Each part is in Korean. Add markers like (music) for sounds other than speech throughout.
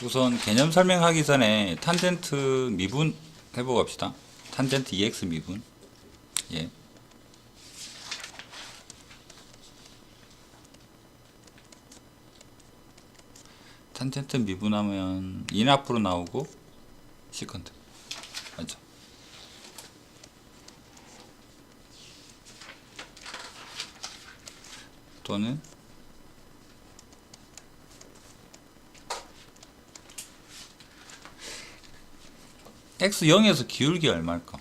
우선 개념 설명하기 전에 탄젠트 미분 해보고 합시다. 탄젠트 EX 미분. 예. 탄젠트 미분하면 인 앞으로 나오고 시컨트. 맞죠? 또는 x 0에서 기울기 얼마일까?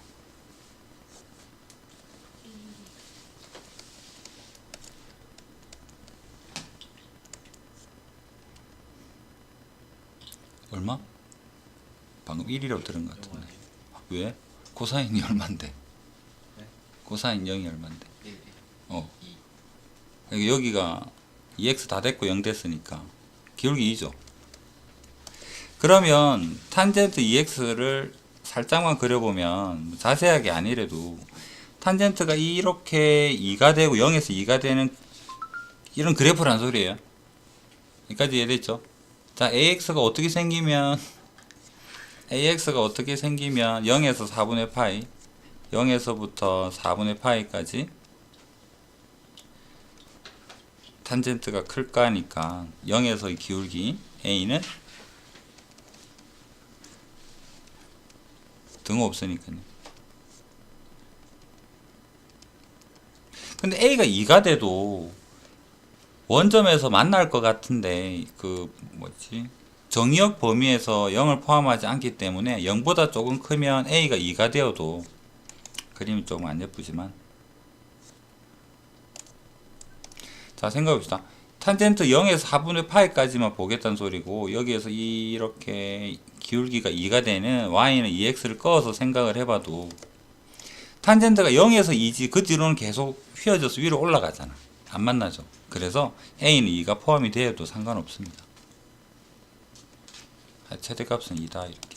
얼마? 방금 1이라고 들은 것 같은데 왜? 코사인이 얼만데? 코사인 0이 얼만데? 어 여기- 여기가 2x 다 됐고 0 됐으니까 기울기 2죠 그러면 탄젠트 EX를 살짝만 그려보면 자세하게 아니래도 탄젠트가 이렇게 2가 되고 0에서 2가 되는 이런 그래프란 소리예요. 여기까지 이해됐죠? 자, AX가 어떻게 생기면 (laughs) AX가 어떻게 생기면 0에서 4분의 파이 0에서부터 4분의 파이까지 탄젠트가 클까 하니까 0에서 이 기울기 A는 등 없으니까요. 근데 A가 2가 돼도 원점에서 만날 것 같은데 그 뭐지? 정의역 범위에서 0을 포함하지 않기 때문에 0보다 조금 크면 A가 2가 되어도 그림이 조금 안 예쁘지만. 자 생각해봅시다. 탄젠트 0에서 4분의 파이까지만 보겠다는 소리고 여기에서 이렇게 기울기가 2가 되는 y는 2x를 꺼서 생각을 해봐도 탄젠트가 0에서 2지 그 뒤로는 계속 휘어져서 위로 올라가잖아. 안 만나죠. 그래서 a는 2가 포함이 되어도 상관없습니다. 아, 최대값은 2다 이렇게